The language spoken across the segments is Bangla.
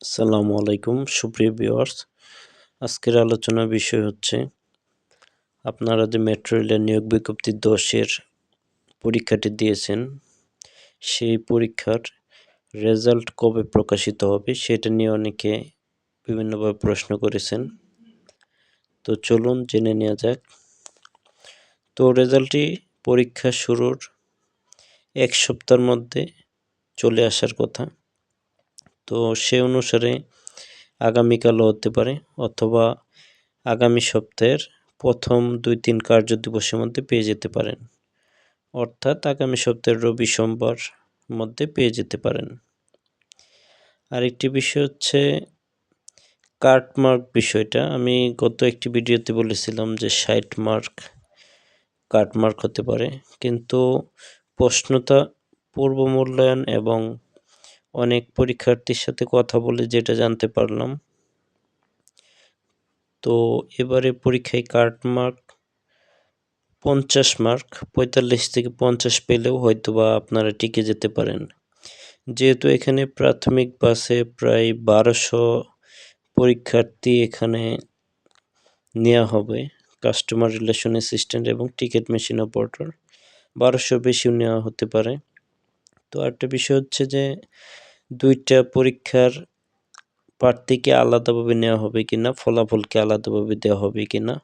আসসালামু আলাইকুম, সুপ্রিয় ভিউয়ার্স। আজকের আলোচনার বিষয় হচ্ছে, আপনারা যে মেট্রো রেলের নিয়োগ বিজ্ঞপ্তি দশের পরীক্ষাটি দিয়েছেন, সেই পরীক্ষার রেজাল্ট কবে প্রকাশিত হবে সেটা নিয়ে অনেকে বিভিন্নভাবে প্রশ্ন করেছেন। তো চলুন জেনে নেওয়া যাক। তো রেজাল্টটি পরীক্ষা শুরুর এক সপ্তাহের মধ্যে চলে আসার কথা। তো সে অনুসারে আগামীকালও হতে পারে অথবা আগামী সপ্তাহের প্রথম দুই তিন কার্য দিবসের মধ্যে পেয়ে যেতে পারেন। অর্থাৎ আগামী সপ্তাহের রবি সোমবার মধ্যে পেয়ে যেতে পারেন। আরেকটি বিষয় হচ্ছে কার্টমার্ক বিষয়টা। আমি গত একটি ভিডিওতে বলেছিলাম যে ষাট মার্ক কার্টমার্ক হতে পারে। কিন্তু প্রশ্নতা পূর্ব মূল্যায়ন এবং অনেক পরীক্ষার্থীর সাথে কথা বলে যেটা জানতে পারলাম। তো এবারে পরীক্ষায় কার্ড মার্ক পঞ্চাশ মার্ক, পঁয়তাল্লিশ থেকে পঞ্চাশ পেলেও হয়তো বা আপনারা টিকে যেতে পারেন। যেহেতু এখানে প্রাথমিক বাসে প্রায় বারোশো পরীক্ষার্থী এখানে নেওয়া হবে, কাস্টমার রিলেশন অ্যাসিস্ট্যান্ট এবং টিকিট মেশিন অপারেটর। বারোশো বেশিও নেওয়া হতে পারে। তো একটা বিষয় হচ্ছে যে দুইটা পরীক্ষার প্রার্থীকে আলাদাভাবে নেওয়া হবে কিনা, ফলাফলকে আলাদাভাবে দেওয়া হবে কিনা,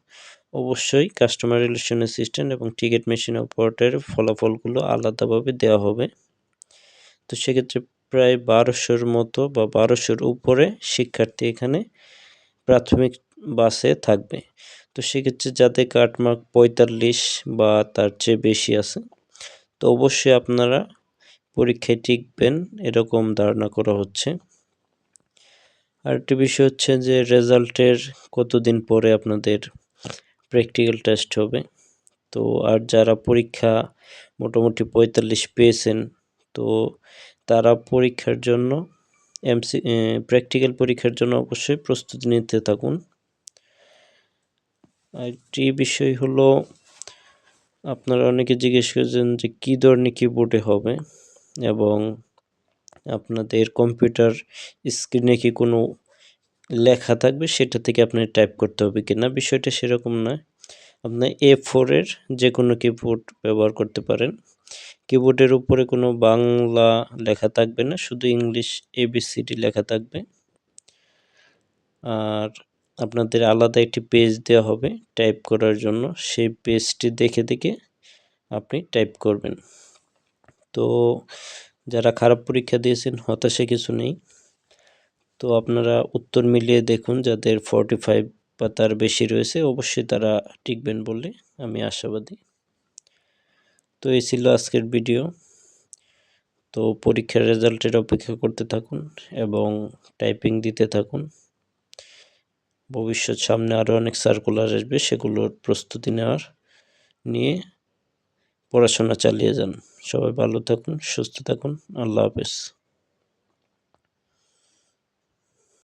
অবশ্যই কাস্টমার রিলেশন অ্যাসিস্ট্যান্ট এবং টিকিট মেশিন অপারেটরের ফলাফলগুলো আলাদাভাবে দেওয়া হবে। তো সেক্ষেত্রে প্রায় বারোশোর মতো বা বারোশোর উপরে শিক্ষার্থী এখানে প্রাথমিক বাসে থাকবে। তো সেক্ষেত্রে যাদের কাটমার্ক পঁয়তাল্লিশ বা তার চেয়ে বেশি আছে, তো অবশ্যই আপনারা পরীক্ষায় টিকবেন, এরকম ধারণা করা হচ্ছে। আরেকটি বিষয় হচ্ছে যে, রেজাল্টের কতদিন পরে আপনাদের প্র্যাকটিক্যাল টেস্ট হবে। তো, আর যারা পরীক্ষা মোটামুটি পঁয়তাল্লিশ পেয়েছেন, তো তারা পরীক্ষার জন্য, এমসি প্র্যাকটিক্যাল পরীক্ষার জন্য অবশ্যই প্রস্তুতি নিতে থাকুন। আরেকটি বিষয় হলো, আপনারা অনেকে জিজ্ঞেস করেছেন যে, কী ধরনের কিবোর্ডে হবে? এবং আপনাদের কম্পিউটার স্ক্রিনে কি কোনো লেখা থাকবে সেটা থেকে আপনি টাইপ করতে হবে কিনা? বিষয়টা সেরকম নয়। আপনি এ ফোরের যে কোনো কিবোর্ড ব্যবহার করতে পারেন। কিবোর্ডের উপরে কোনো বাংলা লেখা থাকবে না, শুধু ইংলিশ এবিসিডি লেখা থাকবে। আর আপনাদের আলাদা একটি পেজ দেওয়া হবে টাইপ করার জন্য। সেই পেজটি দেখে দেখে আপনি টাইপ করবেন। তো যারা খারাপ পরীক্ষা দিয়েছেন, হতাশে কিছু নেই। তো আপনারা উত্তর মিলিয়ে দেখুন, যাদের ফর্টি ফাইভ বা তার বেশি রয়েছে, অবশ্যই তারা টিকবেন বলে আমি আশাবাদী। তো এই ছিল আজকের ভিডিও। তো পরীক্ষার রেজাল্টের অপেক্ষা করতে থাকুন এবং টাইপিং দিতে থাকুন। ভবিষ্যৎ সামনে আরও অনেক সার্কুলার আসবে, সেগুলোর প্রস্তুতি নেওয়ার নিয়ে পড়াশোনা চালিয়ে যান। সবাই ভালো থাকুন সুস্থ থাকুন। আল্লাহ হাফেজ।